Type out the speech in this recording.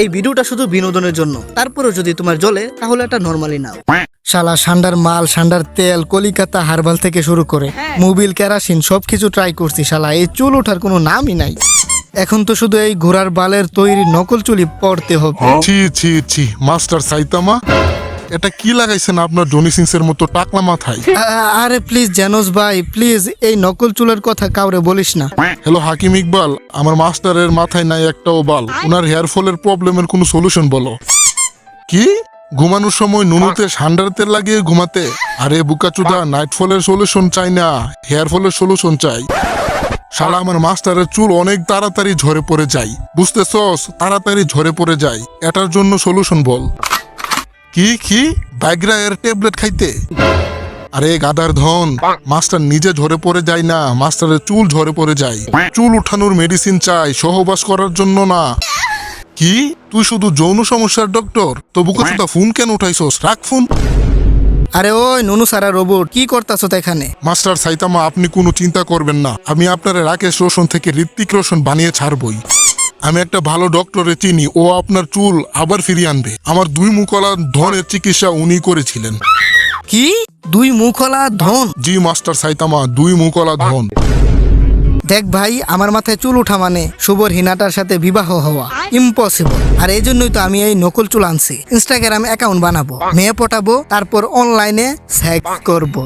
এই ভিডিওটা শুধু বিনোদনের জন্য। তারপরেও যদি তোমার জলে তাহলে এটা নর্মালি নাও। শালা সান্ডার মাল সান্ডার তেল কলিকাতা হারবাল থেকে শুরু করে মোবিল কেরাসিন সবকিছু ট্রাই করছি শালা। এই চুল ওঠার কোনো নামই নাই। এখন তো শুধু এই ঘোড়ার বালের তৈরি নকল চুলি পড়তে হবে। ছি ছি ছি মাস্টার সাইতামা। এটা কি লাগাইছেন আপনার জনি সিংসের মতো টাকলা মাথায়? আরে প্লিজ জানোস ভাই প্লিজ এই নকল চুলের কথা কাউরে বলিস না। হ্যালো হাকিম ইকবাল আমার মাস্টারের মাথায় নাই একটাও বাল ওনার হেয়ার ফলের প্রবলেমের কোনো সলিউশন বলো। কি? ঘুমানোর সময় নুনুতে সান্ডার তেল লাগিয়ে ঘুমাতে? আরে বুকাচুদা নাইট ফলের সলিউশন চাই না হেয়ার ফলের সলিউশন চাই। শালা আমার মাস্টারের চুল অনেক তাড়াতাড়ি ঝরে পড়ে যায়। বুঝতেছস? তাড়াতাড়ি ঝরে পড়ে যায়। এটার জন্য সলিউশন বল। কি কি? ব্যাগরা এর ট্যাবলেট খাইতে? আরে গাদার ধন মাস্টার নিজে ঝরে পড়ে যায় না মাস্টারের চুল ঝরে পড়ে যায়। চুল উঠানোর মেডিসিন চাই সহবাস করার জন্য না। কি? তুই শুধু যৌন সমস্যার ডক্টর তবু কথা ফোন কেন উঠাইছস? রাখ ফোন আরে ওই নুনু সারা রোবট কি করতাছ এখানে? মাস্টার সাইতামা আপনি কোনো চিন্তা করবেন না। আমি আপনার রাকেশ রোশন থেকে ঋত্বিক রোশন বানিয়ে ছাড়বই। আমি একটা ভালো ডক্টরে চিনি ও আপনার চুল আবার ফিরিয়ে আনবে। আমার দুই মুখলা ধনের চিকিৎসা উনি করেছিলেন। কি? দুই মুখলা ধন? জি মাস্টার সাইতামা দুই মুখলা ধন। দেখ ভাই আমার মাথায় চুল ওঠা মানে শুভর হিনাটার সাথে বিবাহ হওয়া। ইম্পসিবল আর এই জন্যই তো আমি এই নকল চুল আনছি। ইনস্টাগ্রাম অ্যাকাউন্ট বানাবো মেয়ে পটাবো তারপর অনলাইনে সেক্স করব।